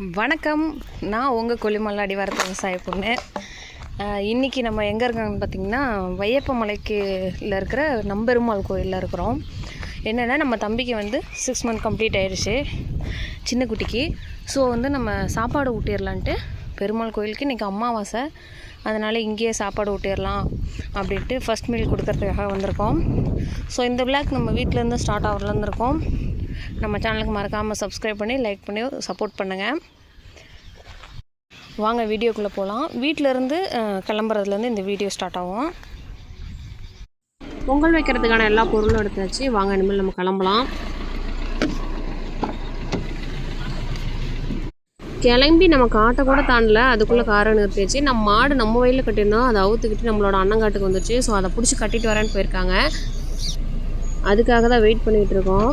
வணக்கம். நான் உங்கள் கொல்லிமலை வரத்த விவசாய பொண்ணு. இன்றைக்கி நம்ம எங்கே இருக்காங்கன்னு பார்த்தீங்கன்னா வையப்ப மலைக்குல இருக்கிற நம்பெருமாள் கோயிலில் இருக்கிறோம். என்னென்னா நம்ம தம்பிக்கு வந்து சிக்ஸ் மந்த் கம்ப்ளீட் ஆயிடுச்சு சின்ன குட்டிக்கு. ஸோ வந்து நம்ம சாப்பாடு ஊட்டிடலான்ட்டு பெருமாள் கோயிலுக்கு இன்றைக்கி அமாவாசை அதனால் இங்கேயே சாப்பாடு ஊட்டிடலாம் அப்படின்ட்டு ஃபஸ்ட் மீல் கொடுக்கறதுக்காக வந்திருக்கோம். ஸோ இந்த விளாக் நம்ம வீட்டிலேருந்து ஸ்டார்ட் ஆகலான்னு இருக்கோம். நம்ம சேனலுக்கு மறக்காமல் சப்ஸ்கிரைப் பண்ணி லைக் பண்ணி சப்போர்ட் பண்ணுங்கள் வாங்க வீடியோக்குள்ளே போகலாம் வீட்டிலேருந்து கிளம்புறதுலேருந்து இந்த வீடியோ ஸ்டார்ட் ஆகும். பொங்கல் வைக்கிறதுக்கான எல்லா பொருளும் எடுத்தாச்சு வாங்க இனிமேல் நம்ம கிளம்பலாம். கிளம்பி நம்ம காட்டை கூட தாண்டல. அதுக்குள்ளே காரை நிறுத்தியாச்சு. நம்ம மாடு நம்ம வயலில் கட்டியிருந்தோம். அதை அவுத்துக்கிட்டு நம்மளோட அண்ணங்காட்டுக்கு வந்துச்சு ஸோ அதை பிடிச்சி கட்டிட்டு வரேன்னு போயிருக்காங்க. அதுக்காக தான் வெயிட் பண்ணிகிட்டு இருக்கோம்.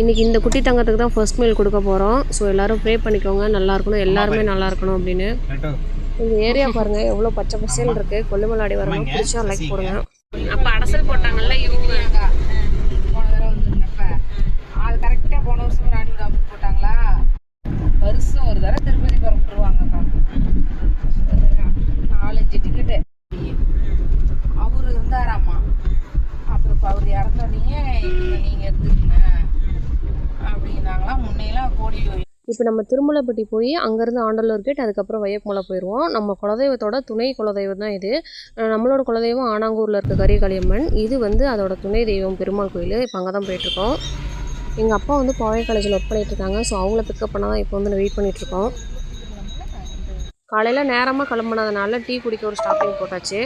இன்றைக்கி இந்த குட்டி தங்கத்துக்கு தான் ஃபர்ஸ்ட் மீல் கொடுக்க போகிறோம் ஸோ எல்லோரும் ப்ரே பண்ணிக்கோங்க. நல்லா இருக்கணும். எல்லாருமே நல்லா இருக்கணும் அப்படின்னு. இந்த ஏரியா பாருங்க எவ்வளோ பச்சை பசேல் இருக்கு. கொல்லுமலாடி வரணும். பிடிச்சா லைக் போடுங்க. அப்ப இப்போ நம்ம திருமலைப்பட்டி போய் அங்கேருந்து ஆண்டலூர் கேட் அதுக்கப்புறம் வையப்பமலை போயிடுவோம் நம்ம குலதெய்வத்தோட துணை குலதெய்வம் தான் இது. நம்மளோட குலதெய்வம் ஆனாங்கூரில் இருக்க கரியகாளியம்மன் இது வந்து அதோட துணை தெய்வம் பெருமாள் கோயில். இப்போ அங்கே தான் போயிட்டுருக்கோம். எங்கள் அப்பா வந்து பாவை காலேஜில் ஒர்க் பண்ணிகிட்ருக்காங்க இருக்காங்க ஸோ அவங்கள பிக்கப் பண்ண தான் இப்போ வந்து வெயிட் பண்ணிகிட்ருக்கோம் காலையில் நேரமாக கிளம்புனதுனால டீ குடிக்க ஒரு ஸ்டாப்பிங் போட்டாச்சு.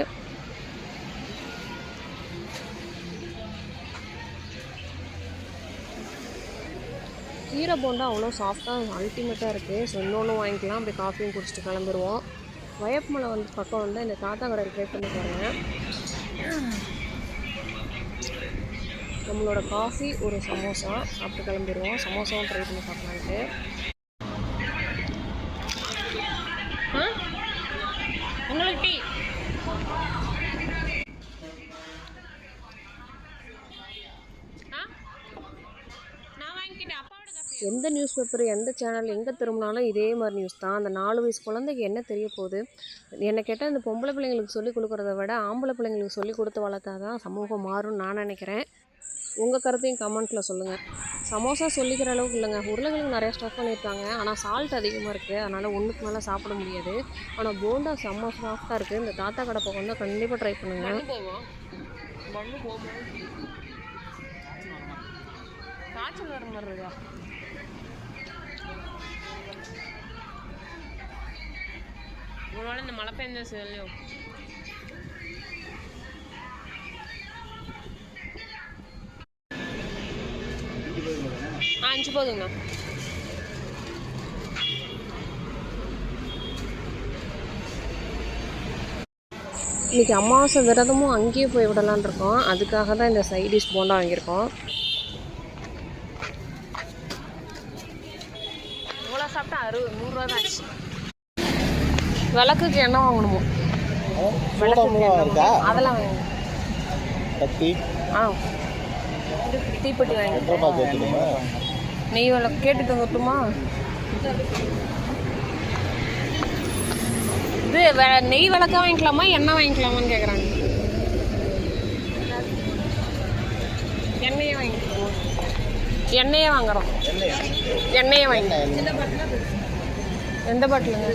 கீரை போண்டா அவ்வளோ சாஃப்டாக அல்டிமேட்டாக இருக்குது ஸோ இன்னொன்று வாங்கிக்கலாம். அப்படி காஃபியும் குடிச்சிட்டு கிளம்பிடுவோம் வயப்பமலை வந்து பக்கம் வந்து இந்த தாத்தா கடை ட்ரை பண்ணி பாருங்கள் நம்மளோட காஃபி ஒரு சமோசா. சாப்பிட்டு கிளம்பிடுவோம் சமோசாவும் ட்ரை பண்ணி பார்க்கலான்ட்டு. எந்த நியூஸ் பேப்பர் எந்த சேனல் எங்கே திரும்பினாலும் இதே மாதிரி நியூஸ் தான். அந்த நாலு வயசு குழந்தைக்கு என்ன தெரிய போகுது? என்னை கேட்டால் இந்த பொம்பளை பிள்ளைங்களுக்கு சொல்லிக் கொடுக்குறத விட ஆம்பளை பிள்ளைங்களுக்கு சொல்லிக் கொடுத்து வளர்த்தா தான் சமூகம் மாறும்னு நான் நினைக்கிறேன். உங்கள் கருத்தையும் கமெண்ட்டில் சொல்லுங்கள் சமோசா சொல்லிக்கிற அளவுக்கு இல்லைங்க. உருளைக்கிழங்கு நிறையா ஸ்டஃப் பண்ணியிருக்காங்க. ஆனால் சால்ட் அதிகமாக இருக்குது அதனால் ஒன்றுக்கு மேலே சாப்பிட முடியாது. ஆனால் போண்டா செம்ம சாஃப்டாக இருக்குது இந்த தாத்தா கடை பக்கம் தான் கண்டிப்பாக ட்ரை பண்ணுங்கள் காய்ச்சல் வர மாதிரி இருக்கா? ஒருவேளை இந்த மழை பெஞ்ச சொல்லியோ ஆ அஞ்சு போதுங்கண்ணா. இன்னைக்கு அமாவாசை விரதமும் அங்கேயே போய் விடலான்னு இருக்கோம். அதுக்காக தான் இந்த சைடிஷ் போண்டா வாங்கியிருக்கோம். இவ்வளோ சாப்பிட்டா அறுபது நூறுரூவா தான் ஆச்சு. விளக்குக்கு என்ன வாங்கணுமோ? என்ன அதெல்லாம் வாங்க ஆ. தீப்பெட்டி வாங்கி நெய் விளக்கு கேட்டுட்டு வந்துட்டுமா இது நெய் விளக்கா வாங்கிக்கலாமா எண்ணெய் வாங்கிக்கலாமான்னு கேட்குறாங்க எண்ணெயே வாங்கிக்கலாம்? எண்ணெயே வாங்குறோம். எண்ணெயே? வாங்கி எந்த பாட்டிலுங்க?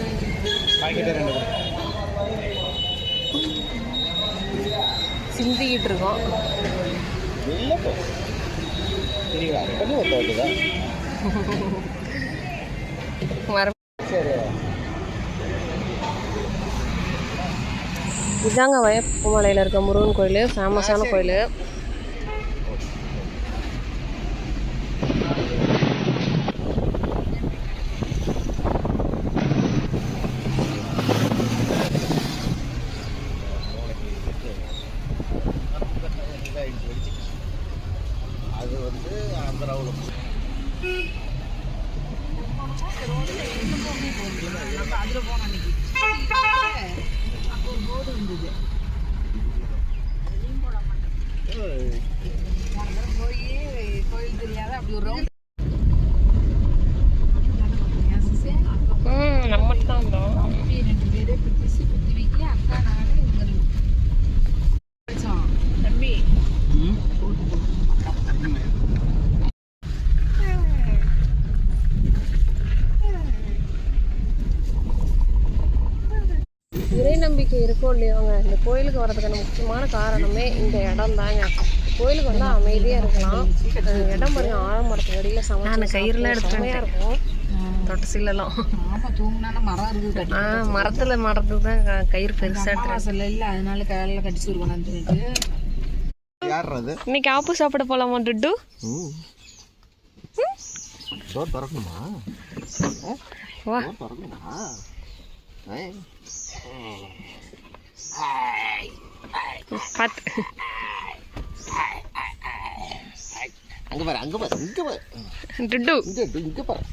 சிந்திக்கிட்டு இருக்கோம் இதாங்க வயப்பமலையில் இருக்க முருகன் கோயில் ஃபேமஸான கோயில் அது வந்து அந்த ரவுலம் அதில் போனோம் அன்னைக்கு அப்போ ஒரு போர்டு இருந்தது போன தடவை போய் கோயில் தெரியாத அப்படி ஒரு ரவுண்ட் நம்பிக்கை இருக்கோ இல்லையோங்க இந்த கோயிலுக்கு வர்றதுக்கான முக்கியமான காரணமே இந்த இடம் தாங்க கோயிலுக்கு வந்து அமைதியாக இருக்கலாம். இடம் பாருங்க ஆலமரத்துக்கு அடியில் நான் சமைச்சு கயிறுலாம் செமையா இருக்கும். தொட்ட சீலலாம் ஆ மரத்தில் மரத்துக்கு தான் கயிறு பெருசாக எடுத்து வாசல்ல இல்ல அதனால காலையில கடிச்சு வருவானு சொல்லிட்டு. இன்னைக்கு ஆப்பு சாப்பிட போகலாமா டுட்டு? ம். சோறு திறக்கணுமா? வா. திறக்கணுமா. பார்த்து அங்க பாரு அங்க பாரு இங்க பாரு. டுட்டு இங்க இங்க பாரு.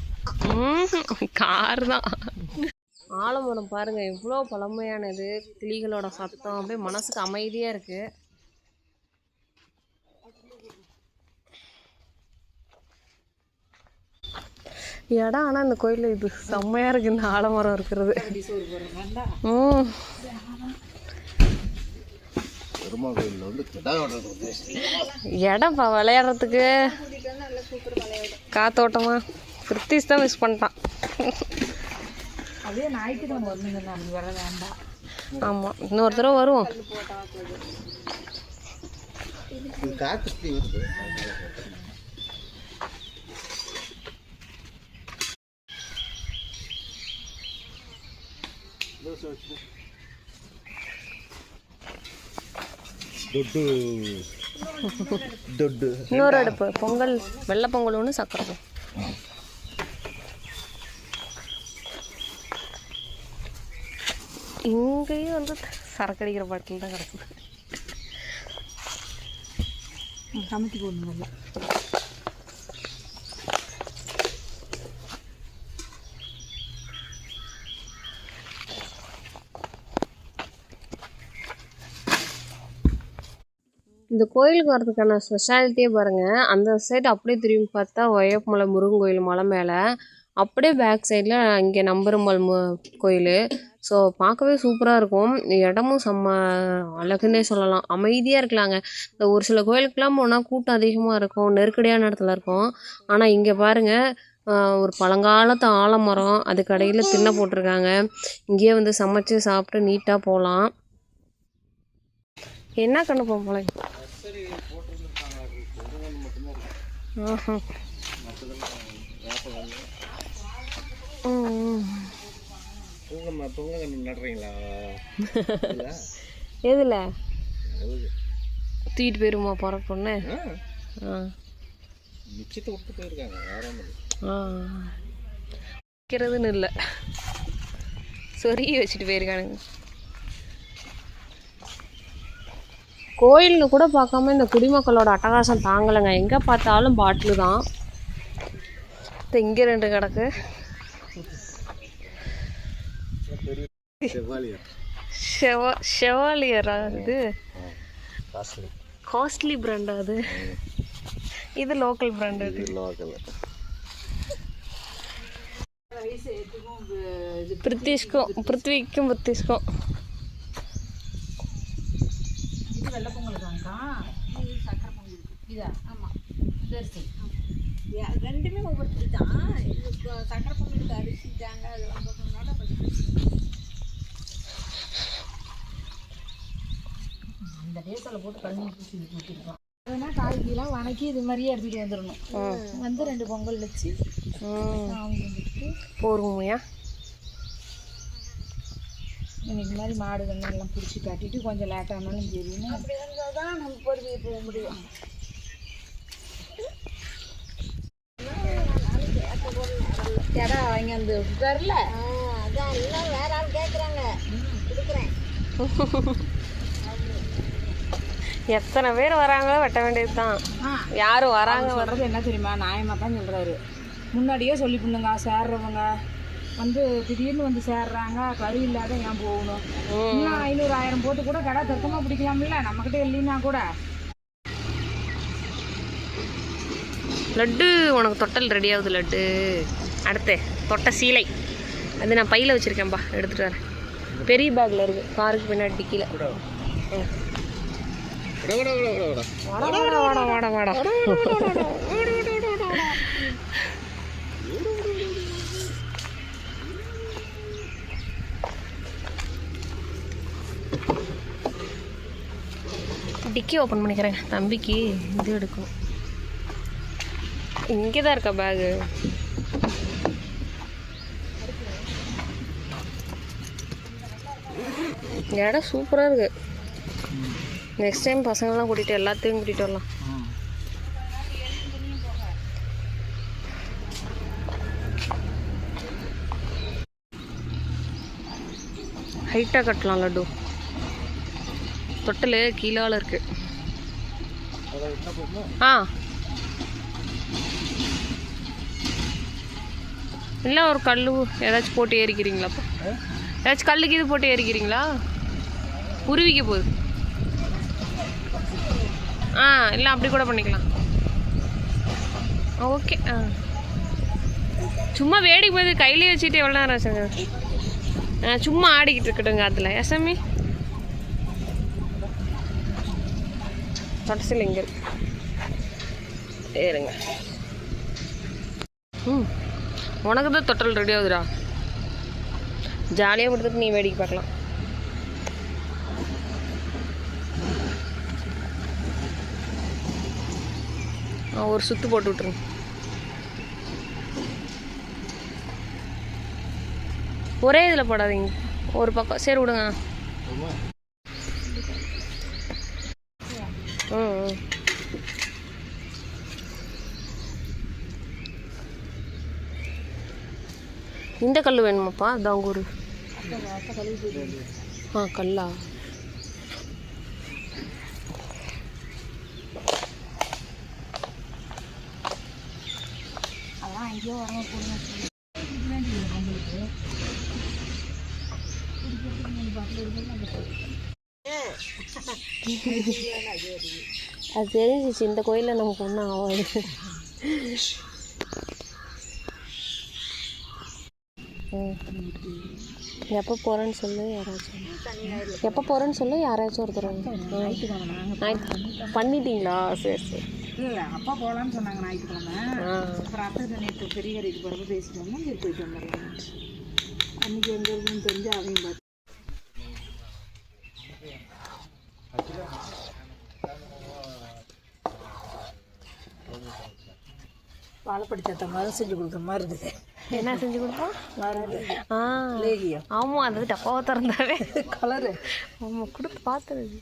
கார் தான். ஆலமரம் பாருங்க எவ்வளோ பழமையானது. கிளிகளோட சத்தம் அப்படியே மனசுக்கு அமைதியாக இருக்கு. இடம் ஆனால் இந்த கோயிலில் இது செம்மையாக இருக்கு இந்த ஆலமரம் இருக்கிறது. ம். பெருமாள் கோயிலில் வந்து கிடா ஓடுறது இடம் பா விளையாடுறதுக்கு. காத்தோட்டமா. கிருத்திஸ் தான் மிஸ் பண்ணிட்டான். அதே ஞாயிற்றுக்கிழமை வரணுங்க நான் வர வேண்டாம். ஆமாம் இன்னொரு தடவை வருவோம். காத்து இன்னொரு அடுப்பு பொங்கல் வெள்ளை பொங்கல் ஒன்று சக்கரை இங்கேயும் வந்து சரக்கடிக்கிற அடிக்கிற பாட்டில் தான் கிடக்குது. சமைச்சு போடணும் இந்த கோயிலுக்கு வரதுக்கான ஸ்பெஷாலிட்டியே பாருங்கள் அந்த சைடு அப்படியே திரும்பி பார்த்தா ஒயப்பமலை முருகன் கோயில் மலை மேலே. அப்படியே பேக் சைடில் இங்கே நம்பெருமாள் மு கோயில். ஸோ பார்க்கவே சூப்பராக இருக்கும். இடமும் செம்ம அழகுன்னே சொல்லலாம். அமைதியாக இருக்கலாங்க. இந்த ஒரு சில கோயிலுக்கெலாம் போனால் கூட்டம் அதிகமாக இருக்கும். நெருக்கடியான இடத்துல இருக்கும். ஆனால் இங்கே பாருங்கள் ஒரு பழங்காலத்து ஆலமரம். அதுக்கு அடியில் திண்ணை போட்டிருக்காங்க. இங்கேயே வந்து சமைச்சு சாப்பிட்டு நீட்டாக போகலாம் என்ன நடுறீங்களா இல்ல? எதுல? தூக்கிட்டு போயிருமா போகிற பொண்ணு? நிச்சயத்தை விட்டு போயிருக்காங்க வேற ஒன்றும் வைக்கிறதுன்னு இல்லை. சொருகி வச்சுட்டு போயிருக்கானுங்க. கோயில்னு கூட பார்க்காம இந்த குடிமக்களோட அட்டகாசம் தாங்கலைங்க. எங்கே பார்த்தாலும் பாட்டிலு தான். இங்கே ரெண்டு கிடக்கு. ஷெவாலியரா இது? காஸ்ட்லி காஸ்ட்லி பிராண்டா அது. இது லோக்கல் பிராண்ட் இது லோக்கல் பிரித்திஷ்க்கும் பிருத்விக்கும் பிரித்திஷ்க்கும் இது வெள்ளை பொங்கல் தான்க்கா இது சக்கரை இதா ஆமா. தரிசி ரெண்டுமே ஒவ்வொருத்தர் தான். இது சக்கரை பொங்கலுக்கு அரிசி தேங்காய் இதெல்லாம் போட்டோம்னால அந்த டேஸில் போட்டு கழுவி பூசி ஊற்றிருக்கோம் அதனா காய்கறிலாம் வணக்கி இது மாதிரியே எடுத்துகிட்டு வந்துடணும். வந்து ரெண்டு பொங்கல் வச்சு போருமையா இன்னைக்கு மாதிரி மாடு கண்ணு எல்லாம் பிடிச்சி கட்டிட்டு கொஞ்சம் லேட்டானாலும் சரின்னு அப்படி வந்தால் தான் நம்ம பொறுமையை போக முடியும். எடா வாங்கி வந்து விட்டார்ல அதான் எல்லாம் வேற ஆள் கேட்குறாங்க கொடுக்குறேன். எத்தனை பேர் வராங்களோ வெட்ட வேண்டியது தான் ஆ யாரும் வராங்க சொல்கிறது என்ன தெரியுமா? நியாயமாக தான் சொல்கிறாரு முன்னாடியே சொல்லி பண்ணுங்க சேர்றவங்க. வந்து திடீர்னு வந்து சேர்றாங்க கறி இல்லாத ஏன் போகணும்? இன்னும் ஐநூறு ஆயிரம் போட்டு கூட கடை தர்க்கமாக பிடிக்கலாம்ல நம்மக்கிட்ட இல்லைன்னா கூட. லட்டு உனக்கு தொட்டல் ரெடி ஆகுது லட்டு. அடுத்து தொட்ட சீலை. அது நான் பையில் வச்சுருக்கேன்ப்பா எடுத்துகிட்டு வரேன். பெரிய பேக்கில் இருக்குது காருக்கு பின்னாடி டிக்கியில் விட விட விட விட விட வாடா வாடா. வாடா வாடா டிக்கி ஓப்பன் பண்ணிக்கிறேன் தம்பிக்கு இது எடுக்கும் இங்கே தான் இருக்கா பேகு இடம் சூப்பராக இருக்கு. நெக்ஸ்ட் டைம் பசங்களாம் கூட்டிகிட்டு எல்லாத்தையும் கூட்டிகிட்டு வரலாம். ஹைட்டாக கட்டலாம் லட்டு தொட்டல் கீழால இருக்கு. ஆ. இல்லை ஒரு கல் ஏதாச்சும் போட்டு ஏறிக்கிறீங்களாப்பா ஏதாச்சும் கல்லுக்கு இது போட்டு ஏறிக்கிறீங்களா? உருவிக்க போகுது. ஆ இல்லை அப்படி கூட பண்ணிக்கலாம். ஓகே ஆ. சும்மா வேடிக்கை போகுது கையிலே வச்சுட்டு எவ்வளோ நேரம் ஆச்சுங்க ஆ சும்மா ஆடிக்கிட்டு இருக்கட்டுங்க அதில். எஸ்எம்இ தொடசில் இங்கே இருக்கு. ஏறுங்க ம் உனக்கு தான் தொட்டல் ரெடி ஆகுதுடா. ஜாலியாக கொடுத்துட்டு நீ வேடிக்கை பார்க்கலாம். ஒரு சுத்து போட்டு விட்ருங்க ஒரே இதில் போடாதீங்க. ஒரு பக்கம். சரி விடுங்க. ம் ம். இந்த கல் வேணுமாப்பா? தாங்கூர் ஆ கல்லா? எங்கேயோ வரவங்க கொடுங்க அது தெரிஞ்சிச்சு இந்த கோயிலில் நமக்கு ஒன்றும் ஆகாது. எப்போ போகிறேன்னு சொல்லு யாராச்சும். எப்போ போகிறேன்னு சொல்லு யாராச்சும் ஒருத்தர் பண்ணிட்டீங்களா? சரி சரி. இல்லை அப்பா போகலான்னு சொன்னாங்க ஞாயிற்றுக்கிழமை. அப்புறம் அத்தை நேற்று பெரிய கடைக்கு போகிறப்ப பேசிட்டு வந்தோம் சரி போயிட்டு அன்றைக்கி எங்கே இருக்குன்னு தெரிஞ்சு அதையும் பார்த்து வாழைப்படி சட்டை மாதிரி செஞ்சு கொடுக்குற மாதிரி இருக்குது. என்ன செஞ்சு கொடுப்போம் மருந்து ஆ. லேகியம். ஆமாம் அது டப்பாவை திறந்தாவே. கலரு ஆமாம் கொடுத்து பார்த்துருது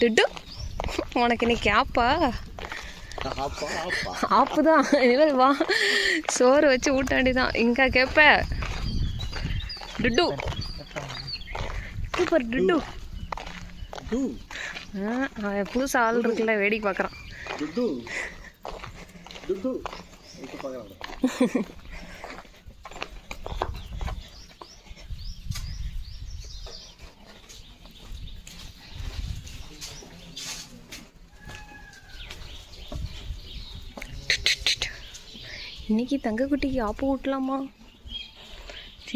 டிட்டு. உனக்கு இன்னைக்கு ஆப்பா? ஆப்பா தான் வா. சோறு வச்சு ஊட்டாண்டி தான் இங்கே கேட்ப டுட்டு சூப்பர் டுட்டு டு ஆ, அவன் புதுசு ஆள் இருக்குல்ல வேடிக்கை பார்க்குறான் டுட்டு டுட்டு இப்போ பார்க்குறாங்க இன்னைக்கு தங்கக்குட்டிக்கு ஆப்பு ஊட்டலாமா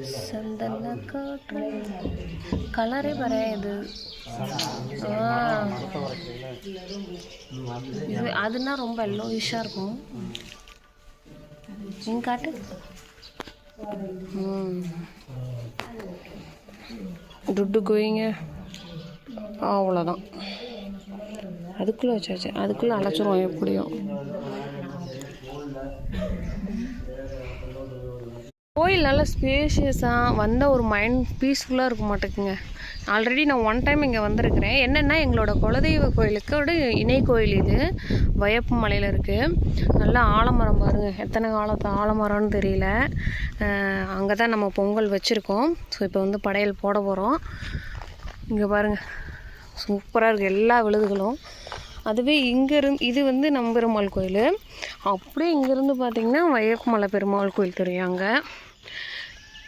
சந்தன காற்று கலரே வரையாது இது? அதுனா ரொம்ப எல்லோயிஷாக இருக்கும். நீங்க காட்டு. ம். துட்டு கோயிங்க அவ்வளோதான் அதுக்குள்ளே வச்சாச்சு. அதுக்குள்ளே அழைச்சிருவோம் எப்படியும். கோயில் நல்லா ஸ்பேஷியஸாக வந்தால் ஒரு மைண்ட் பீஸ்ஃபுல்லாக இருக்க மாட்டேங்குங்க. ஆல்ரெடி நான் ஒன் டைம் இங்கே வந்திருக்கிறேன். என்னென்னா எங்களோட குலதெய்வ கோயிலுக்கோட இணை கோயில் இது. வயப்பு மலையில் இருக்குது நல்லா ஆலமரம் பாருங்கள் எத்தனை காலத்து ஆலமரம்னு தெரியல. அங்கே தான் நம்ம பொங்கல் வச்சுருக்கோம். ஸோ இப்போ வந்து படையல் போட போகிறோம் இங்கே பாருங்கள் சூப்பராக இருக்குது எல்லா விழுதுகளும். அதுவே இங்கேருந்து இது வந்து நம்பெருமாள் கோயில். அப்படியே இங்கேருந்து பார்த்திங்கன்னா வயப்பு மலை பெருமாள் கோயில் தெரியும் அங்கே.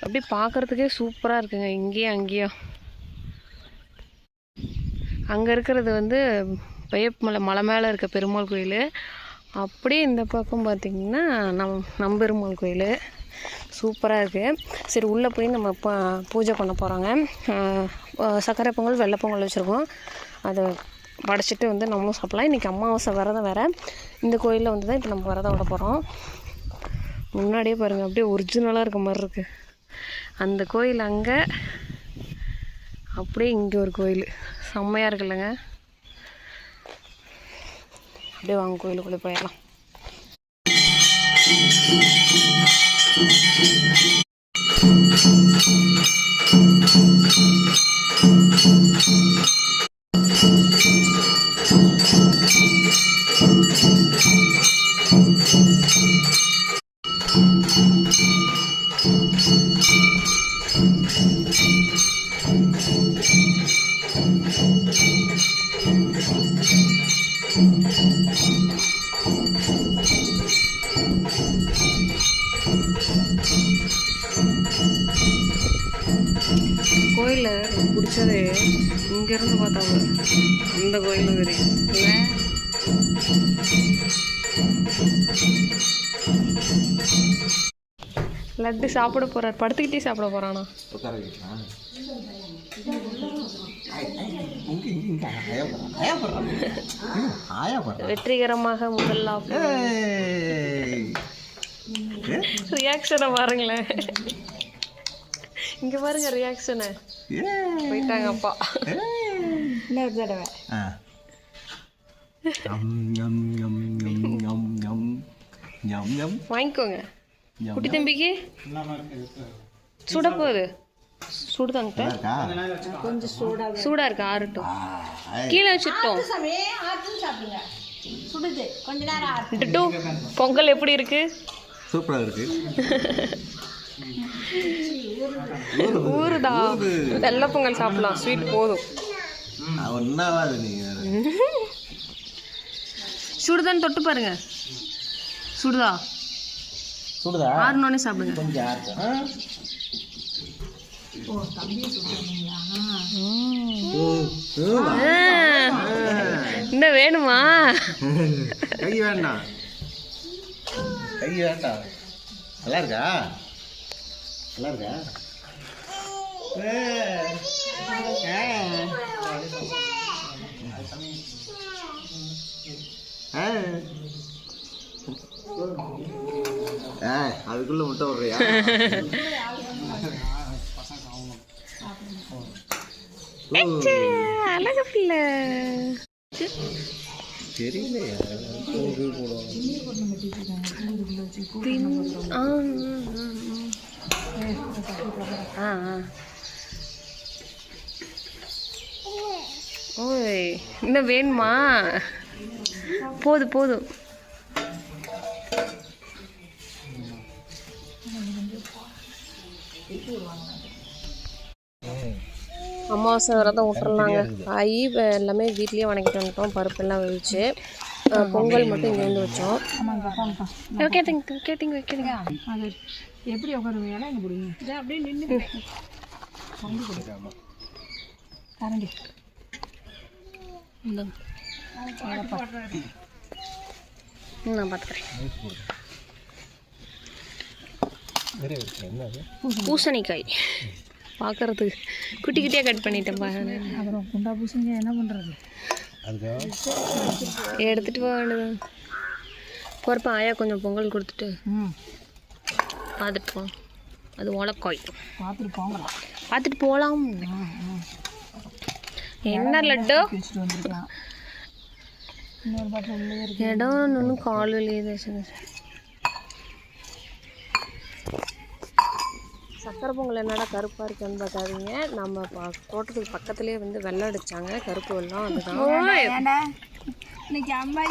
அப்படியே பார்க்குறதுக்கே சூப்பராக இருக்குங்க. இங்கேயும் அங்கேயும். அங்கே இருக்கிறது வந்து வையப்பமலை மலை மேலே இருக்க பெருமாள் கோயில். அப்படியே இந்த பக்கம் பார்த்திங்கன்னா நம் நம்பெருமாள் கோயில். சூப்பராக இருக்குது சரி உள்ளே போய் நம்ம ப பூஜை பண்ண போகிறோங்க சர்க்கரை பொங்கல் வெள்ளை பொங்கல் வச்சுருக்கோம். அதை படைச்சிட்டு வந்து நம்மளும் சாப்பிட்லாம். இன்றைக்கி அமாவாசை விரதம் வேறு. இந்த கோயிலில் வந்து தான் இப்போ நம்ம விரதம் விட போகிறோம் முன்னாடியே பாருங்கள் அப்படியே ஒரிஜினலாக இருக்க மாதிரி இருக்குது அந்த கோயில் அங்கே அப்படியே இங்கே ஒரு கோயில். செம்மையாக இருக்குல்லங்க அப்படியே வாங்க கோயிலுக்குள்ளே போயிடலாம். லட்டு சாப்பிட போகிறார் படுத்துக்கிட்டே சாப்பிட போகிறானா வெற்றிகரமாக முதல்ல ரியாக்ஷனை பாருங்களேன். இங்கே பாருங்க ரியாக்ஷனை போயிட்டாங்க அப்பா. இன்னொரு தடவை வாங்கிக்கோங்க. குட்டி தம்பிக்கு? சுட போகுது சுடுதாங்க கொஞ்சம் சூடா சூடா இருக்கு ஆறட்டும். கீழே வச்சுட்டோம். சுடுது. கொஞ்ச நேரம் பொங்கல் எப்படி இருக்கு? சூப்பரா இருக்கு. ஊறுதா. வெள்ளை பொங்கல் சாப்பிடலாம். ஸ்வீட் போதும். சுடுதான்னு தொட்டு பாருங்க. சுடுதா? சுடுதா? ஆறுனோடனே சாப்பிடுங்க. கொஞ்சம் ஆட்டம் இன்னும் வேணுமா? கை வேண்டாம் கை வேண்டாம் நல்லா இருக்கா? நல்லா இருக்கா ஏ. ஏ. ஆ. ஆ, அதுக்குள்ள முட்டை விடுறியா அழகு பிள்ளை. தெரியலையா. ஆ, ஆ. ஓய் இன்னும் வேணுமா? போதும் போதும் அமாவாசை விரதம் விட்டுறலாங்க. ஆகி எல்லாமே வீட்லேயே வணங்கிட்டு வந்துட்டோம். பருப்பெல்லாம் வேவிச்சு அஹ் பொங்கல் மட்டும் இங்கேருந்து வச்சோம். ஆமாங்க போங்கப்பா கேட்டிங்க அது எப்படி உட்காருவீங்கன்னா இங்கே பிடிங்க இதை அப்படியே நின்று கரண்டி நான் பார்த்துக்கிறேன் பூசணிக்காய். பார்க்கறதுக்கு குட்டி குட்டியாக கட் பண்ணிட்டேன் பாருங்க அப்புறம் குண்டா பூசிங்க என்ன பண்ணுறது எடுத்துகிட்டு போக வேண்டியது போகிறப்ப ஆயா கொஞ்சம் பொங்கல் கொடுத்துட்டு ம். பார்த்துட்டு போ. அது உலக்காய் பார்த்துட்டு போங்கலாம் பார்த்துட்டு போகலாம் என்ன லட்டு? இடம் இன்னும் காலையிலேயே தான் சக்கரை பொங்கல் என்னடா கருப்பாக இருக்குன்னு பார்க்காதீங்க. நம்ம தோட்டத்துக்கு பக்கத்துலேயே வந்து வெள்ளம் அடிச்சாங்க. கருப்பு வெள்ளம் அதுதான். இன்னைக்கு அம்மா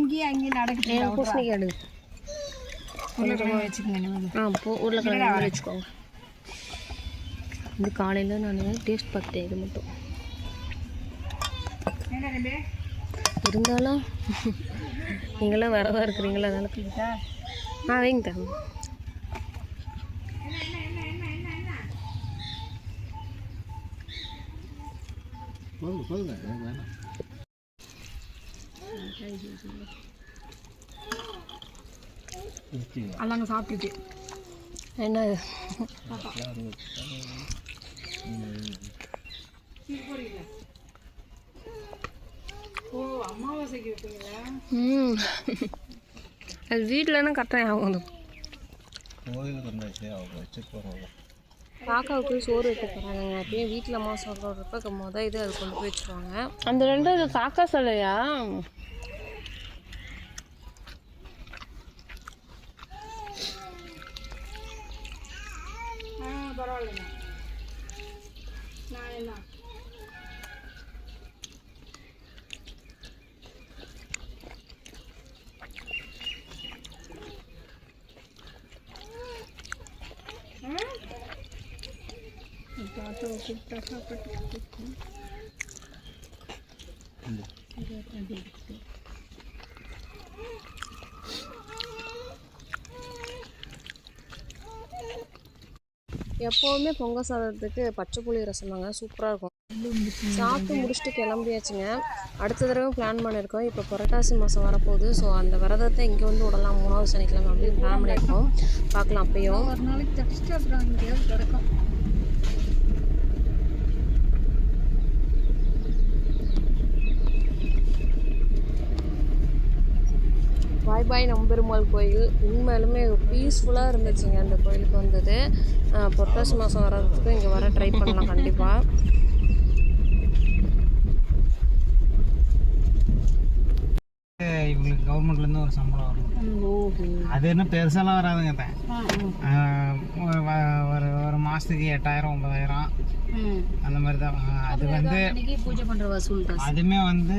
இங்கேயும் அங்கேயும் நடக்குது பூசணிக்காய் வச்சுக்கோங்க ஆ போ உருளைக்கிழங்கு வச்சுக்கோங்க. இது காலையில் நான் டேஸ்ட் பார்த்தேன் இது மட்டும். இருந்தாலும் நீங்களாம் வரவா இருக்கிறீங்களா? அதனால ஆ வைங்க தம்பி. சொல்லுங்க சொல்லுங்க எனக்கு வேணாம் அல்லாங்க சாப்பிட்டுட்டு என்ன அது வீட்டிலனா கரெக்டாக ஆகும் கோயிலுக்கு இருந்தாச்சு அவங்க வச்சு போகிறாங்க காக்காவுக்கு சோறு வைக்க போகிறாங்க அப்படியே வீட்டில் அம்மா சொல்கிறப்ப மொதல் இது அது கொண்டு போய் வச்சுருவாங்க. அந்த ரெண்டு காக்கா சிலையா ஆ பரவாயில்லைங்க நான் என்ன எப்போவுமே பொங்கல் சாதத்துக்கு பச்சை புளி ரசம் தாங்க சூப்பராக இருக்கும். சாப்பிட்டு முடிச்சுட்டு கிளம்பியாச்சுங்க. அடுத்த தடவை பிளான் பண்ணியிருக்கோம் இப்போ புரட்டாசி மாதம் வரப்போகுது. ஸோ அந்த விரதத்தை இங்கே வந்து விடலாம். மூணாவது சனிக்கிழமை அப்படின்னு பிளான் பண்ணியிருக்கோம் பார்க்கலாம் அப்பயும். ஒரு நாளைக்கு தப்பிச்சுட்டு அப்புறம் கிடக்கும் பாய் பாய் நம்பெருமாள் கோயில். உண்மையிலுமே பீஸ்ஃபுல்லாக இருந்துச்சுங்க. அந்த கோயிலுக்கு வந்தது. புரட்டாசி மாதம் வர்றதுக்கு இங்கே வர ட்ரை பண்ணலாம் கண்டிப்பாக இவங்களுக்கு கவர்மெண்ட்லேருந்து ஒரு சம்பளம் வரும். அது என்ன பெருசாலாம் வராதுங்க ஒரு வ- ஒரு ஒரு மாதத்துக்கு எட்டாயிரம் ஒன்பதாயிரம். அந்த மாதிரி தான். அது வந்து பூஜை பண்ணுற வசூல் அதுவுமே வந்து